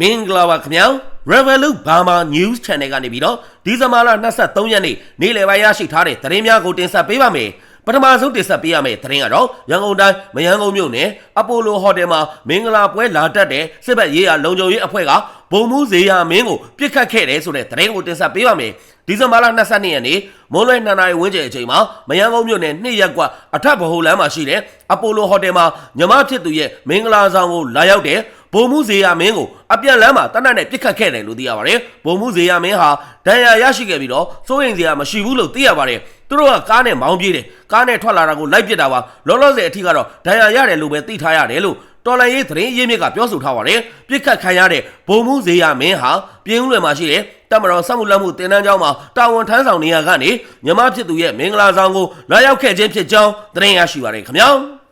မင်္ဂလာပါခင်ဗျာ Revolut Burma News Channel ကနေပြီးတော့ဒီဇင်ဘာလ23ရက်နေ့နေ့လယ်ပိုင်းရရှိထားတဲ့သတင်းများကိုတင်ဆက်ပေးပါမယ်ပထမဆုံးတင်ဆက်ပေးရမယ့်သတင်းကတော့ရန်ကုန်တိုင်းမယန်းကုန်းမြို့နယ်အပိုလိုဟိုတယ်မှာမင်္ဂလာပွဲလာတက်တဲ့စစ်ဘက်ရေးရလုံခြုံရေးအဖွဲ့ကဘုံမှုဇေယျမင်းကိုပြစ်ခတ်ခဲ့တယ်ဆိုတဲ့သတင်းကိုတင်ဆက်ပေးပါမယ် ဒီဇင်ဘာလ22ရက်နေ့မိုးလွဲ2နာရီဝန်းကျင်အချိန်မှာမယန်းကုန်းမြို့နယ်နှစ်ရက်ကွာအထက်ဗဟိုလမ်းမှာရှိတဲ့အပိုလိုဟိုတယ်မှာညီမဖြစ်သူရဲ့မင်္ဂလာဆောင်ကိုလာရောက်တဲ့ဘုံမှုဇေယျမင်းကိုအပြန်လမ်းမှာတနတ်နဲ့ပြစ်ခတ်ခဲ့တယ်လို့သိရပါတယ်။ဘုံမှုဇေယျမင်းဟာဒဏ်ရာရရှိခဲ့ပြီးတော့စိုးရိမ်စရာမရှိဘူးလို့သိရပါတယ်။သူတို့ကကားနဲ့မောင်းပြေးတယ်။ကားနဲ့ထွက်လာတာကိုလိုက်ပစ်တာပါ။လောလောဆယ်အထိကတော့ဒဏ်ရာရတယ်လို့ပဲသိထားရတယ်လို့ တော်လိုင်းရေးသတင်းရင်းမြစ်ကပြောဆိုထားပါတယ်။ပြစ်ခတ်ခံရတဲ့ဘုံမှုဇေယျမင်းဟာပြင်းဦးလွယ်မှာရှိတဲ့တမတော်စမှုလက်မှုတင်တန်းကျောင်းမှာတာဝန်ထမ်းဆောင်နေရကနေမြမဖြစ်သူရဲ့မင်္ဂလာဆောင်ကိုလာရောက်ခဲ့ခြင်းဖြစ်ကြောင်းသတင်းရရှိပါတယ်ခင်ဗျာ။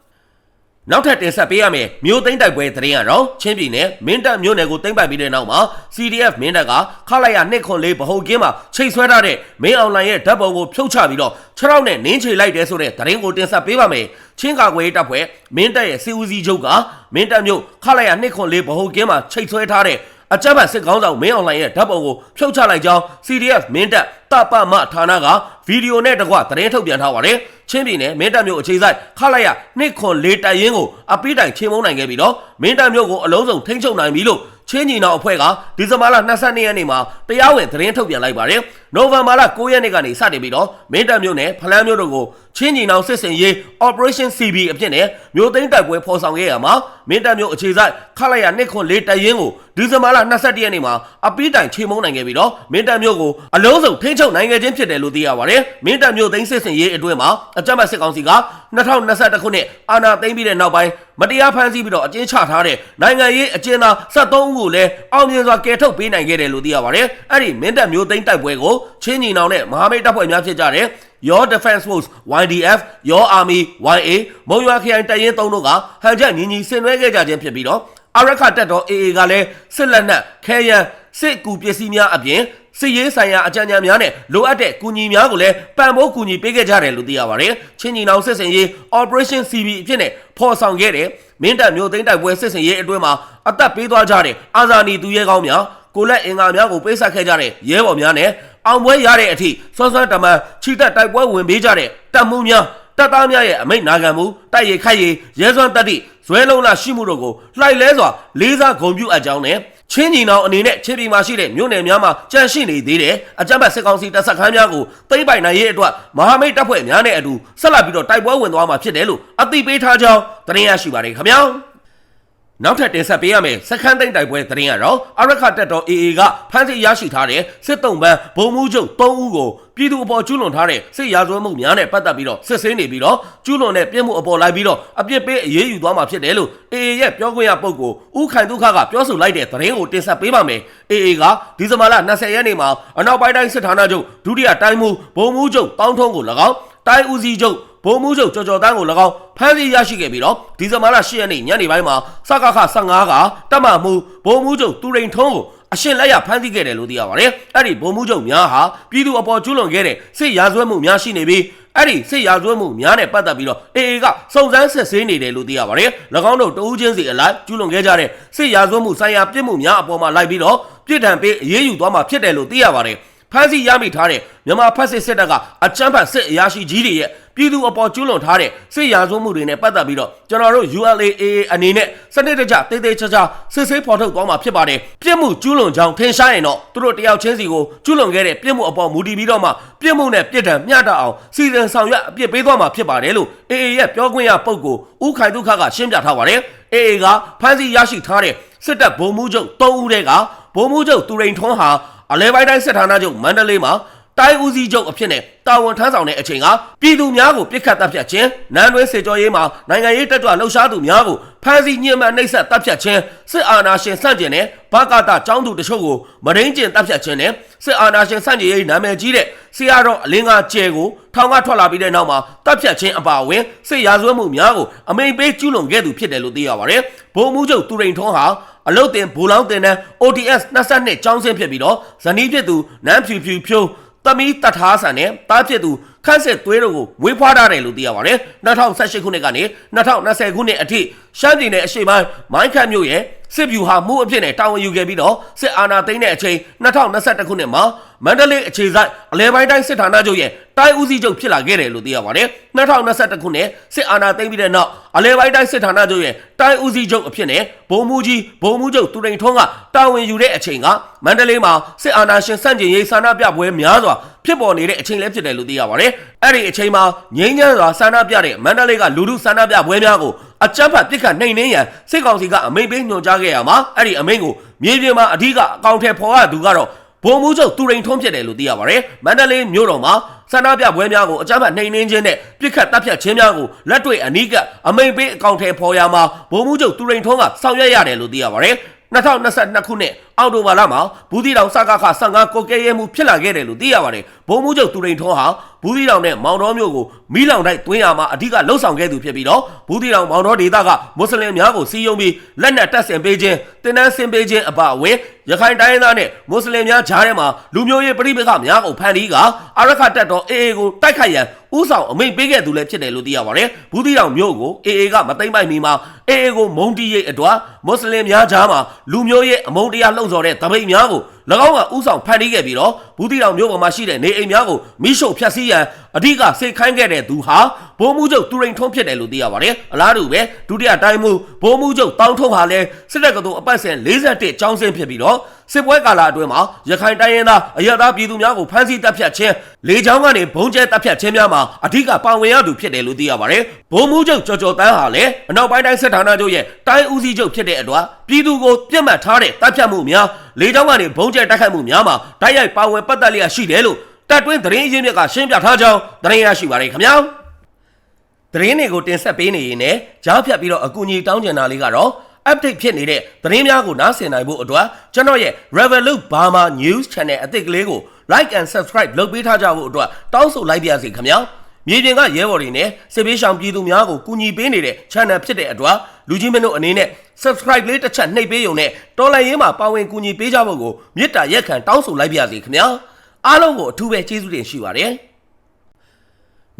နောက်ထပ်တင်ဆက်ပေးရမယ်မြို့သိမ်းတိုက်ပွဲသတင်းကတော့ချင်းပြည်နယ်မင်းတပ်မြို့နယ်ကိုသိမ်းပိုက်ပြီးတဲ့နောက်မှာ CDF မင်းတပ်ကခလိုက်ရနှစ်ခွန်လေးဗဟုကင်းမှာချိန်ဆွဲထားတဲ့မင်းအောင်လိုင်ရဲ့ဓာတ်ပုံကိုဖြုတ်ချပြီးတော့ခြေထောက်နဲ့နင်းချေလိုက်တယ်ဆိုတဲ့သတင်းကိုတင်ဆက်ပေးပါမယ်ချင်းကာကွယ်တပ်ဖွဲ့မင်းတပ်ရဲ့စီဦးစီးချုပ်ကမင်းတပ်မြို့ခလိုက်ရနှစ်ခွန်လေးဗဟုကင်းမှာချိန်ဆွဲထားတဲ့ အကြမ်းဖက်စစ်ကောင်းဆောင်မင်းအောင်လှိုင်ရဲ့ဓာတ်ပုံကိုဖြုတ်ချလိုက်ကြောင်း CDF မင်းတပ်တပမဌာနကဗီဒီယိုနဲ့တကွသတင်းထုတ်ပြန်ထားပါတယ်။ချင်းပြည်နယ်မင်းတပ်မြို့အခြေစိုက်ခလိုက်ရနှစ်ခွန်လေးတိုင်ရင်ကိုအပိတိုင်ချင်းမုံနိုင်ခဲ့ပြီးတော့မင်းတပ်မြို့ကိုအလုံးစုံထိန်းချုပ်နိုင်ပြီလို့ချင်းညီနောင်အဖွဲ့ကဒီဇင်ဘာလ22ရက်နေ့မှာတရားဝင်သတင်းထုတ်ပြန်လိုက်ပါတယ်။နိုဝင်ဘာလ9ရက်နေ့ကနေစတင်ပြီးတော့မင်းတပ်မြို့နယ်ဖလန်းမြို့တို့ကို ချင်းညီနောင်စစ်စင်ရေး Operation CB အဖြစ်နဲ့မြို့သိမ်းတိုက်ပွဲဖော်ဆောင်ခဲ့ရမှာမင်းတပ်မြို့အခြေစိုက်ခလိုက်ရနှစ်ခွန်လေးတိုင်ရင်ကိုဒီဇင်ဘာလ22ရက်နေ့မှာအပိတိုင်ချင်းမုံနိုင်ခဲ့ပြီးတော့မင်းတပ်မြို့ကိုအလုံးစုံထိန်းချုပ်နိုင်ခဲ့ခြင်းဖြစ်တယ်လို့သိရပါတယ်။မင်းတပ်မြို့သိမ်းစစ်စင်ရေးအတွင်းမှာအကြမ်းဖက်စစ်ကောင်စီက2021ခုနှစ်အာဏာသိမ်းပြီးတဲ့နောက်ပိုင်းမတရားဖမ်းဆီးပြီးတော့အကျဉ်းချထားတဲ့နိုင်ငံရေးအကျဉ်းသား73ဦးကိုလည်းအောင်မြင်စွာကယ်ထုတ်ပေးနိုင်ခဲ့တယ်လို့သိရပါတယ်။အဲ့ဒီမင်းတပ်မျိုးသိမ်းတိုက်ပွဲကိုချင်းညီနောင်နဲ့မဟာမိတ်တပ်ဖွဲ့များဖြစ်ကြတဲ့ Your Defense Force YDF Your Army YA မုံရွာခရိုင်တပ်ရင်း3တို့ကဟန်ချက်ညီညီဆင်နွှဲခဲ့ကြခြင်းဖြစ်ပြီးတော့အရခတက်တော် AA ကလည်းစစ်လက်နက်ခဲယံစစ်ကူပစ္စည်းများအပြင်စစ်ရေးဆိုင်ရာအကြံဉာဏ်များနဲ့လိုအပ်တဲ့ကူညီများကိုလည်းပံ့ပိုးကူညီပေးခဲ့ကြတယ်လို့သိရပါတယ်။ချင်းညီနောင်စစ်စင်ရေး Operation CB အဖြစ်နဲ့ဖော်ဆောင်ခဲ့တဲ့မင်းတပ်မျိုးသိန်းတိုက်ပွဲစစ်စင်ရေးအတွင်းမှာအသက်ပေးသွားကြတဲ့အာဇာနည်သူရဲကောင်းများကိုလက်အင်္ဂါများကိုပေးဆက်ခဲ့ကြတဲ့ရဲဘော်များနဲ့ အောင်ပွဲရတဲ့အထိစွမ်းစွမ်းတမန်ချီတက်တိုက်ပွဲဝင်ပေးကြတဲ့တပ်မှုများတပ်သားများရဲ့အမိတ်နာခံမှုတိုက်ရိုက်ခိုက်ရရဲစွမ်းတတိဇွဲလုံးလာရှိမှုတို့ကိုလှိုက်လဲစွာလေးစားဂုဏ်ပြုအပ်ကြောင်းနဲ့ချင်းညီနောင်အနေနဲ့ချင်းပြည်မှာရှိတဲ့မြို့နယ်များမှာကြန့်ရှိနေသေးတဲ့အကြမ်းဖက်စစ်ကောင်စီတပ်စခန်းများကိုသိမ်းပိုက်နိုင်ရေးအတွက်မဟာမိတ်တပ်ဖွဲ့များနဲ့အတူဆက်လက်ပြီးတော့တိုက်ပွဲဝင်သွားမှာဖြစ်တယ်လို့အသိပေးထားကြောင်းသတင်းရရှိပါတယ်ခင်ဗျာ နောက်ထပ်တင်ဆက်ပေးရမယ်စခန်းသိမ်းတိုက်ပွဲသတင်းကတော့အရခတက်တော် AA ကဖမ်းဆီးရရှိထားတဲ့စစ်တုံးပန်းဘုံမှုချုပ်3ဦးကိုပြည်သူအပေါ်ကျူးလွန်ထားတဲ့စစ်ရာဇဝတ်မှုများနဲ့ပတ်သက်ပြီးတော့စစ်ဆေးနေပြီးတော့ကျူးလွန်တဲ့ပြစ်မှုအပေါ်လိုက်ပြီးတော့အပြစ်ပေးအရေးယူသွားမှာဖြစ်တယ်လို့ AA ရဲ့ပြောခွင့်ရပုဂ္ဂိုလ်ဦးခိုင်ဒုက္ခကပြောဆိုလိုက်တဲ့သတင်းကိုတင်ဆက်ပေးပါမယ် AA ကဒီဇင်ဘာလ20ရက်နေ့မှာအနောက်ပိုင်းတိုင်းစစ်ဌာနချုပ်ဒုတိယတိုင်းမှုဘုံမှုချုပ်တောင်းထုံးကို၎င်းတိုင်းဦးစီးချုပ် ဘုံမှုချုပ်ကြော်ကြော်တန်းကို၎င်းဖမ်းဆီးရရှိခဲ့ပြီးတော့ဒီဇင်ဘာလ10ရက်နေ့ညနေပိုင်းမှာစကခ15ကတပ်မမှုဘုံမှုချုပ်သူရိန်ထုံးကိုအရှင်လက်ရဖမ်းဆီးခဲ့တယ်လို့သိရပါတယ်။အဲ့ဒီဘုံမှုချုပ်များဟာပြည်သူအပေါ်ကျူးလွန်ခဲ့တဲ့စစ်ရာဇဝတ်မှုများရှိနေပြီးအဲ့ဒီစစ်ရာဇဝတ်မှုများနဲ့ပတ်သက်ပြီးတော့ AA ကစုံစမ်းစစ်ဆေးနေတယ်လို့သိရပါတယ်။၎င်းတို့တဦးချင်းစီအလိုက်ကျူးလွန်ခဲ့ကြတဲ့စစ်ရာဇဝတ်မှုဆိုင်ရာပြစ်မှုများအပေါ်မှာလိုက်ပြီးတော့ပြစ်ဒဏ်ပေးအရေးယူသွားမှာဖြစ်တယ်လို့သိရပါတယ်။ ဖမ်းဆီးရမိထားတဲ့မြန်မာဖက်စစ်စစ်တပ်ကအကြမ်းဖက်စစ်အရာရှိကြီးတွေရဲ့ပြည်သူအပေါ်ကျူးလွန်ထားတဲ့စစ်ရာဇဝတ်မှုတွေနဲ့ပတ်သက်ပြီးတော့ကျွန်တော်တို့ ULAA အနေနဲ့စနစ်တကျတိတ်တိတ်ချာချာစစ်ဆေးဖော်ထုတ်သွားမှာဖြစ်ပါတယ်ပြစ်မှုကျူးလွန်ကြောင်းထင်ရှားရင်တော့သူတို့တယောက်ချင်းစီကိုကျူးလွန်ခဲ့တဲ့ပြစ်မှုအပေါ်မူတည်ပြီးတော့မှပြစ်မှုနဲ့ပြစ်ဒဏ်မျှတအောင်စီစဉ်ဆောင်ရွက်အပြစ်ပေးသွားမှာဖြစ်ပါတယ်လို့ AA ရဲ့ပြောခွင့်ရပုဂ္ဂိုလ်ဦးခိုင်ဒုက္ခကရှင်းပြထားပါတယ် AA ကဖမ်းဆီးရရှိထားတဲ့စစ်တပ်ဗိုလ်မှူးချုပ်၃ဦးတည်းကဗိုလ်မှူးချုပ်သူရိန်ထွန်းဟာ အလဲပိုင်းတိုင်းစစ်ဌာနချုပ်မန္တလေးမှာတိုင်းဦးစီးချုပ်အဖြစ်နဲ့တာဝန်ထမ်းဆောင်တဲ့အချိန်ကပြည်သူများကိုပြစ်ခတ်တပ်ဖြတ်ခြင်းနန်းတွင်းစေကြောရေးမှာနိုင်ငံရေးတက်ကြွလှုပ်ရှားသူများကိုဖမ်းဆီးညှဉ်းပန်းနှိပ်စက်တပ်ဖြတ်ခြင်းစစ်အာဏာရှင်ဆန့်ကျင်တဲ့ဘကတာចောင်းသူတချို့ကိုမရင်းကျင်တပ်ဖြတ်ခြင်းနဲ့စစ်အာဏာရှင်ဆန့်ကျင်ရေးနာမည်ကြီးတဲ့ဆရာတော်အလင်းကကျဲကိုထောင်ကထွက်လာပြီးတဲ့နောက်မှာတပ်ဖြတ်ခြင်းအပါအဝင်စစ်ရာဇဝတ်မှုများကိုအမိန်ပေးကျူးလွန်ခဲ့သူဖြစ်တယ်လို့သိရပါတယ်ဗိုလ်မှူးချုပ်သူရိန်ထွန်းဟာ အလုတ်တင်ဘူလောင်းတင်တဲ့ ODS 22ကျောင်းဆင်းဖြစ်ပြီးတော့ဇနီးဖြစ်သူနန်းဖြူဖြူဖြိုးသမီးတထားဆန်နဲ့တားဖြစ်သူခန့်စစ်သွေးတို့ကိုဝေးဖွားထားတယ်လို့သိရပါတယ်2018ခုနှစ်ကနေ2020ခုနှစ်အထိရှမ်းပြည်နယ်အရှေ့ပိုင်းမိုင်းခတ်မြို့ရဲ့စ စစ်ဗျူဟာမှုအဖြစ်နဲ့တာဝန်ယူခဲ့ပြီးတော့စစ်အာဏာသိမ်းတဲ့အချိန်2021ခုနှစ်မှာမန္တလေးအခြေစိုက်အလဲပိုင်းတိုင်းစစ်ဌာနချုပ်ရဲ့တိုင်းဦးစီးချုပ်ဖြစ်လာခဲ့တယ်လို့သိရပါတယ်2021ခုနှစ်စစ်အာဏာသိမ်းပြီးတဲ့နောက်အလဲပိုင်းတိုင်းစစ်ဌာနချုပ်ရဲ့တိုင်းဦးစီးချုပ်အဖြစ်နဲ့ဗိုလ်မှူးကြီးဗိုလ်မှူးချုပ်သူရိန်ထွန်းကတာဝန်ယူတဲ့အချိန်ကမန္တလေးမှာစစ်အာဏာရှင်စန့်ကျင်ရေးဆန္ဒပြပွဲများစွာ ဖြစ်ပေါ်နေတဲ့အချိန်လည်းဖြစ်တယ်လို့သိရပါတယ်အဲ့ဒီအချိန်မှာငြိမ်းချမ်းစွာဆန္ဒပြတဲ့မန္တလေးကလူထုဆန္ဒပြပွဲများကိုအကြမ်းဖက်ပစ်ခတ်နှိမ်နင်းရန်စစ်ကောင်စီကအမိန့်ပေးညွှန်ကြားခဲ့ရမှာအဲ့ဒီအမိန့်ကိုမြေပြင်မှာအဓိကအကောင့်ထဲပေါ်ရသူကတော့ဘုံမှုချုပ်သူရိန်ထွန်းဖြစ်တယ်လို့သိရပါတယ်မန္တလေးမြို့တော်မှာဆန္ဒပြပွဲများကိုအကြမ်းဖက်နှိမ်နင်းခြင်းနဲ့ပြစ်ခတ်တပ်ဖြတ်ခြင်းများကိုလက်တွေ့အနီးကအမိန့်ပေးအကောင့်ထဲပေါ်ရမှာဘုံမှုချုပ်သူရိန်ထွန်းကဆောင်ရွက်ရတယ်လို့သိရပါတယ် 2022ခုနှစ်အောက်တိုဘာလမှာဘူးသီတောင်စကားခ15ကိုကဲရဲမှုဖြစ်လာခဲ့တယ်လို့သိရပါတယ်။ဘုံမှုချုပ်သူရိန်ထွန်းဟာဘူးသီတောင်နဲ့မောင်တော်မြို့ကိုမိလောင်တိုက်တွင်းရမှာအဓိကလှုပ်ဆောင်ခဲ့သူဖြစ်ပြီးတော့ဘူးသီတောင်မောင်တော်ဒေသကမွတ်စလင်များကိုစီးယုံပြီးလက်နက်တပ်ဆင်ပေးခြင်းတင်နန်းဆင်ပေးခြင်းအပအဝင်ရခိုင်တိုင်းရင်းသားနဲ့မွတ်စလင်များကြားထဲမှာလူမျိုးရေးပြိပခများကိုဖန်တီးကအရခတ်တပ်တော်အေအေကိုတိုက်ခိုက်ရန်ဥဆောင်အမိန့်ပေးခဲ့သူလည်းဖြစ်တယ်လို့သိရပါတယ်။ဘူးသီတောင်မြို့ကိုအေအေကမသိမ့်ပိုက်မီမှာအေအေကိုမုံတီးရိတ်အတွက်မွတ်စလင်များကြားမှာလူမျိုးရေးအမုန်းတရားလှုံ့ဆော်တဲ့တပိတ်များကို၎ င်းကဥဆောင်ဖန်တီးခဲ့ပြီးတော့ဘူးတီတောင်မြို့ပေါ်မှာရှိတဲ့နေအိမ်များကိုမိရှုဖျက်ဆီးရန် အဓိကစေခိုင်းခဲ့တဲ့သူဟာဘိုးမှုချုပ်သူရိန်ထုံးဖြစ်တယ်လို့သိရပါတယ်အလားတူပဲဒုတိယတိုင်းမှုဘိုးမှုချုပ်တောင်းထုံးဟာလည်းစစ်တပ်ကတော်အပတ်စဉ်41ကျောင်းစင်းဖြစ်ပြီးတော့စစ်ပွဲကာလအတွင်းမှာရခိုင်တိုင်းရင်းသားအရသာပြည်သူများကိုဖမ်းဆီးတပ်ဖြတ်ခြင်းလေကြောင်းကနေဘုံကျဲတပ်ဖြတ်ခြင်းများမှာအဓိကပါဝင်ရသူဖြစ်တယ်လို့သိရပါတယ်ဘိုးမှုချုပ်ကြော်ကြော်တန်းဟာလည်းအနောက်ပိုင်းတိုင်းစစ်ဌာနချုပ်ရဲ့တိုင်းဦးစီးချုပ်ဖြစ်တဲ့အတွက်ပြည်သူကိုပြစ်မှတ်ထားတဲ့တပ်ဖြတ်မှုများလေကြောင်းကနေဘုံကျဲတိုက်ခိုက်မှုများမှာတိုက်ရိုက်ပါဝင်ပတ်သက်လျက်ရှိတယ်လို့ တပ်တွင်းသတင်းရင်းမြစ်ကရှင်းပြထားကြောင်းသတင်းရရှိပါတယ်ခင်ဗျာသတင်းတွေကိုတင်ဆက်ပေးနေရင်လည်းကြားဖြတ်ပြီးတော့အကူအညီတောင်းကျင်တာလေးကတော့ update ဖြစ်နေတဲ့သတင်းများကိုနားဆင်နိုင်ဖို့အတွက်ကျွန်တော်ရဲ့ Revolut Burma News Channel အသစ်ကလေးကို like and subscribe လုပ်ပေးထားကြဖို့အတွက်တောင်းဆိုလိုက်ပါရစေခင်ဗျာမြေပြင်ကရဲဘော်တွေနဲ့စစ်ပေးရှောင်ပြည်သူများကိုကူညီပေးနေတဲ့ channel ဖြစ်တဲ့အတွက်လူကြီးမင်းတို့အနေနဲ့ subscribe လေးတစ်ချက်နှိပ်ပေးရုံနဲ့တော်လိုင်းရေးမှာပါဝင်ကူညီပေးကြဖို့ကိုမေတ္တာရက်ခံတောင်းဆိုလိုက်ပါရစေခင်ဗျာ အားလုံးကိုအထူးပဲကျေးဇူးတင်ရှိပါတယ်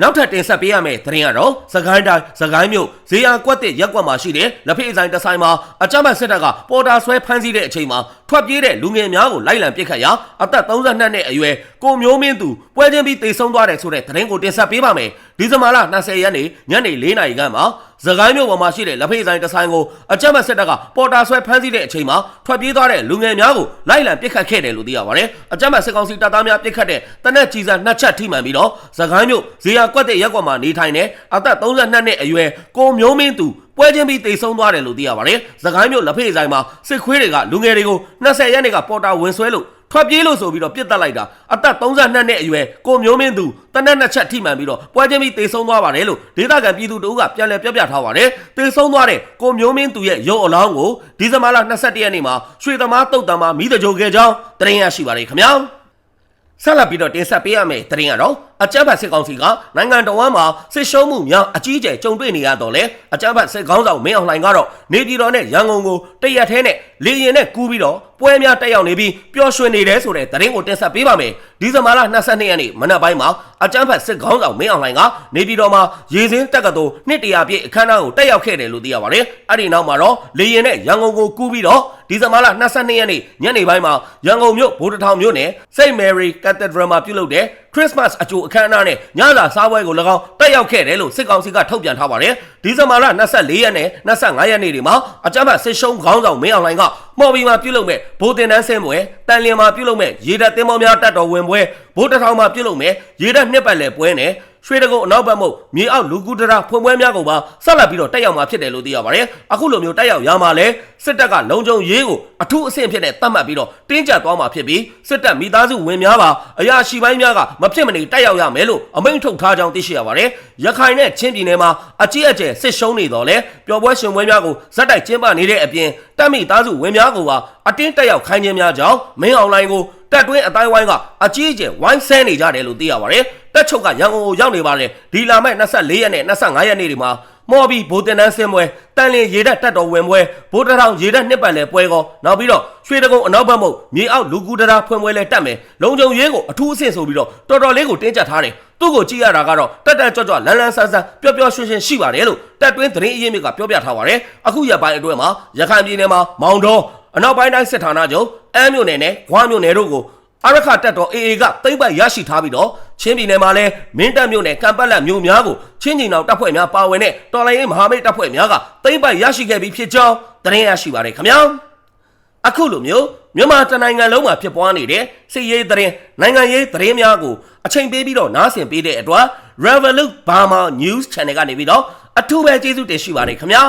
နောက်ထပ်တင်ဆက်ပေးရမယ့်သတင်းကတော့စကိုင်းတိုင်းစကိုင်းမြို့ဇေယျကွက်တဲ့ရက်ကွက်မှာရှိတဲ့လက်ဖေးဆိုင်တစ်ဆိုင်မှာအကြမ်းဖက်စစ်တပ်ကပေါ်တာဆွဲဖမ်းဆီးတဲ့အချိန်မှာထွက်ပြေးတဲ့လူငယ်များကိုလိုက်လံပစ်ခတ်ရာအသက်32နှစ်အရွယ်ကိုမျိုးမင်းသူပွဲချင်းပြီးတေဆုံးသွားတယ်ဆိုတဲ့သတင်းကိုတင်ဆက်ပေးပါမယ်ဒီဇင်ဘာလ20ရက်နေ့ညနေ4နာရီခန့်မှာစကိုင်းမြို့ပေါ်မှာရှိတဲ့လက်ဖေးဆိုင်တစ်ဆိုင်ကိုအကြမ်းဖက်စစ်တပ်ကပေါ်တာဆွဲဖမ်းဆီးတဲ့အချိန်မှာထွက်ပြေးသွားတဲ့လူငယ်များကိုလိုက်လံပစ်ခတ်ခဲ့တယ်လို့သိရပါတယ်အကြမ်းဖက်စစ်ကောင်စီတပ်သားများပစ်ခတ်တဲ့တနက်ကြီးစားနှစ်ချက်ထိမှန်ပြီးတော့စကိုင်းမြို့ဇေယျကွက်တဲ့ရက်ကွက်မှာနေထိုင်တဲ့အသက်32နှစ်အရွယ်ကိုမျိုးမင်းသူ ပွဲချင်းပြီးတိတ်ဆုံးသွားတယ်လို့သိရပါတယ်။သခိုင်းမြို့လက်ဖေးဆိုင်မှာစစ်ခွေးတွေကလူငယ်တွေကို20ရက်နေ့ကပေါ်တာဝင်ဆွဲလို့ထွက်ပြေးလို့ဆိုပြီးတော့ပြစ်တက်လိုက်တာအသက်32နှစ်အရွယ်ကိုမျိုးမင်းသူတနက်နှစ်ချက်ထိမှန်ပြီးတော့ပွဲချင်းပြီးတိတ်ဆုံးသွားပါတယ်လို့ဒေသခံပြည်သူတို့ကပြန်လည်ပြပြထားပါတယ်။တိတ်ဆုံးသွားတဲ့ကိုမျိုးမင်းသူရဲ့ရုပ်အလောင်းကိုဒီဇင်ဘာလ22ရက်နေ့မှာရွှေသမားတုတ်တံမှာမိတကြိုခဲ့ကြောင်းတင်ရရှိပါတယ်ခင်ဗျာ။ဆက်လက်ပြီးတော့တင်ဆက်ပေးရမယ့်သတင်းကတော့အကြမ်းဖက်စစ်ကောင်စီကနိုင်ငံတော်ဝန်မှာစစ်ရှုံးမှုများအကြီးအကျယ်ကြုံတွေ့နေရတော့လေအကြမ်းဖက်စစ်ကောင်းဆောင်မင်းအောင်လှိုင်ကတော့နေပြည်တော်နဲ့ရန်ကုန်ကိုတရက်ထဲနဲ့လေရင်နဲ့ကူးပြီးတော့ပွဲများတက်ရောက်နေပြီးပျော်ရွှင်နေတယ်ဆိုတဲ့သတင်းကိုတင်ဆက်ပေးပါမယ်ဒီဇင်ဘာလ22ရက်နေ့မနက်ပိုင်းမှာအကြမ်းဖက်စစ်ကောင်းဆောင်မင်းအောင်လှိုင်ကနေပြည်တော်မှာရေစင်းတက်ကတော်နှစ်တရာပြည့်အခမ်းအနားကိုတက်ရောက်ခဲ့တယ်လို့သိရပါတယ်အဲ့ဒီနောက်မှာတော့လေရင်နဲ့ရန်ကုန်ကိုကူးပြီးတော့ဒီဇင်ဘာလ22ရက်နေ့ညနေပိုင်းမှာရန်ကုန်မြို့ဗိုလ်တထောင်မြို့နယ် St. Mary Cathedral မှာပြုလုပ်တဲ့ Christmas အကျိုးအခမ်းအနားနဲ့ညစာစားပွဲကို၎င်းတက်ရောက်ခဲ့တယ်လို့စစ်ကောင်စီကထုတ်ပြန်ထားပါတယ်။ဒီဇင်ဘာလ24ရက်နဲ့25ရက်နေ့တွေမှာအကြမ်းဖက်စစ်ရှုံးခေါင်းဆောင်မင်းအောင်လှိုင်ကမော်ဘီမှာပြုလုပ်မဲ့ဗိုလ်တင်တန်းဆင်းပွဲတန်လျင်မှာပြုလုပ်မဲ့ရေတပ်သင်းမောများတက်တော်ဝင်ပွဲဗိုလ်တထောင်မှာပြုလုပ်မဲ့ရေတပ်နှစ်ပတ်လည်ပွဲနဲ့ ရွှေတကုံအနောက်ဘက်မုတ်မြေအောက်လူကူတရာဖွင့်ပွဲများကိုပါဆက်လက်ပြီးတော့တက်ရောက်မှာဖြစ်တယ်လို့သိရပါတယ်။အခုလိုမျိုးတက်ရောက်ရမှာလဲစစ်တပ်ကလုံခြုံရေးကိုအထူးအဆင့်ဖြစ်တဲ့တတ်မှတ်ပြီးတော့တင်းကျပ်သွားမှာဖြစ်ပြီးစစ်တပ်မိသားစုဝင်များပါအရာရှိပိုင်းများကမဖြစ်မနေတက်ရောက်ရမယ်လို့အမိန့်ထုတ်ထားကြောင်းသိရှိရပါတယ်။ရခိုင်နဲ့ချင်းပြည်နယ်မှာအကြီးအကျယ်စစ်ရှုံးနေတော့လဲပျော်ပွဲရှင်ပွဲများကိုဇက်တိုက်ကျင်းပနေတဲ့အပြင်တပ်မိသားစုဝင်များကိုပါအတင်းတက်ရောက်ခိုင်းခြင်းများကြောင့်မင်းအွန်လိုင်းကိုတက်တွင်းအတိုင်းဝိုင်းကအကြီးအကျယ်ဝိုင်းဆဲနေကြတယ်လို့သိရပါတယ်။ တက်ချုပ်ကရန်ကုန်ကိုရောက်နေပါတယ်။ဒီလာမဲ့24ရက်နဲ့25ရက်နေ့တွေမှာမော်ဘီဘိုတင်နန်းစင်ပွဲတန်လင်ရေတပ်တက်တော်ဝင်ပွဲဘိုးတထောင်ရေတပ်နှစ်ပတ်လည်ပွဲကောနောက်ပြီးတော့ရွှေတကုံအနောက်ဘက်မုတ်မြေအောက်လူကူတရာဖွင့်ပွဲလဲတက်မယ်လုံခြုံရေးကိုအထူးအဆင့်ဆိုပြီးတော့တော်တော်လေးကိုတင်းကျပ်ထားတယ်သူ့ကိုကြည့်ရတာကတော့တက်တက်ကြွကြွလန်းလန်းဆန်းဆန်းပျော်ပျော်ရွှင်ရွှင်ရှိပါတယ်လို့တက်တွင်းသတင်းအရင်းမြစ်ကပြောပြထားပါတယ်အခုရက်ပိုင်းအတွင်းမှာရခိုင်ပြည်နယ်မှာမောင်တော်အနောက်ပိုင်းတိုင်းစစ်ဌာနချုပ်အမ်းမြို့နယ်နဲ့ဂွားမြို့နယ်တို့ကို အရခတက်တော် AA ကသိမ့်ပိုက်ရရှိထားပြီးတော့ချင်းပြည်နယ်မှာလည်းမင်းတပ်မြို့နယ်ကံပတ်လက်မြို့များကိုချင်းကြီးနောင်တပ်ဖွဲ့များပါဝင်တဲ့တော်လိုင်းရေးမဟာမိတ်တပ်ဖွဲ့များကသိမ့်ပိုက်ရရှိခဲ့ပြီးဖြစ်ကြောင်းသတင်းရရှိပါတယ်ခင်ဗျာအခုလိုမျိုးမြန်မာတနိုင်ငံလုံးမှာဖြစ်ပွားနေတဲ့စစ်ရေးသတင်းနိုင်ငံရေးသတင်းများကိုအချိန်ပေးပြီးတော့နားဆင်ပေးတဲ့အတွက် Revolut Burma News Channel ကနေပြီးတော့အထူးပဲကျေးဇူးတင်ရှိပါတယ်ခင်ဗျာ